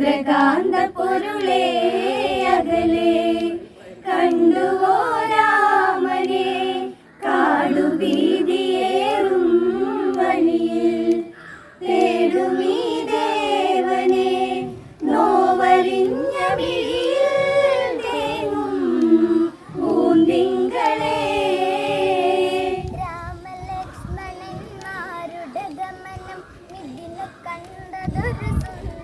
ചന്ദ്രകാന്ത പൊരുളേ അകലെ. കണ്ടുവോ രാമനെ കാടുവീതിയേറും വഴിയിൽ തേടുമീ ദേവനെ നോവലിഞ്ഞ കണ്ടതൊരു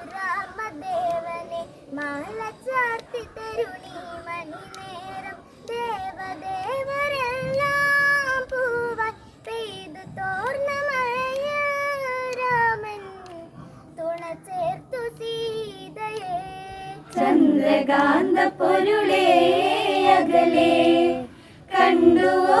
രഘുരാമദേവനെ മാല ചാർത്തി തരുണി മണി നേരം ദേവദേവരെല്ലാം പൂവായി പെയ്തു തോർന്ന മഴയ രാമൻ തുണ ചേർത്തു സീതയെ. ചന്ദ്രകാന്ത പൊരുളേ അകലേ കണ്ടുവോ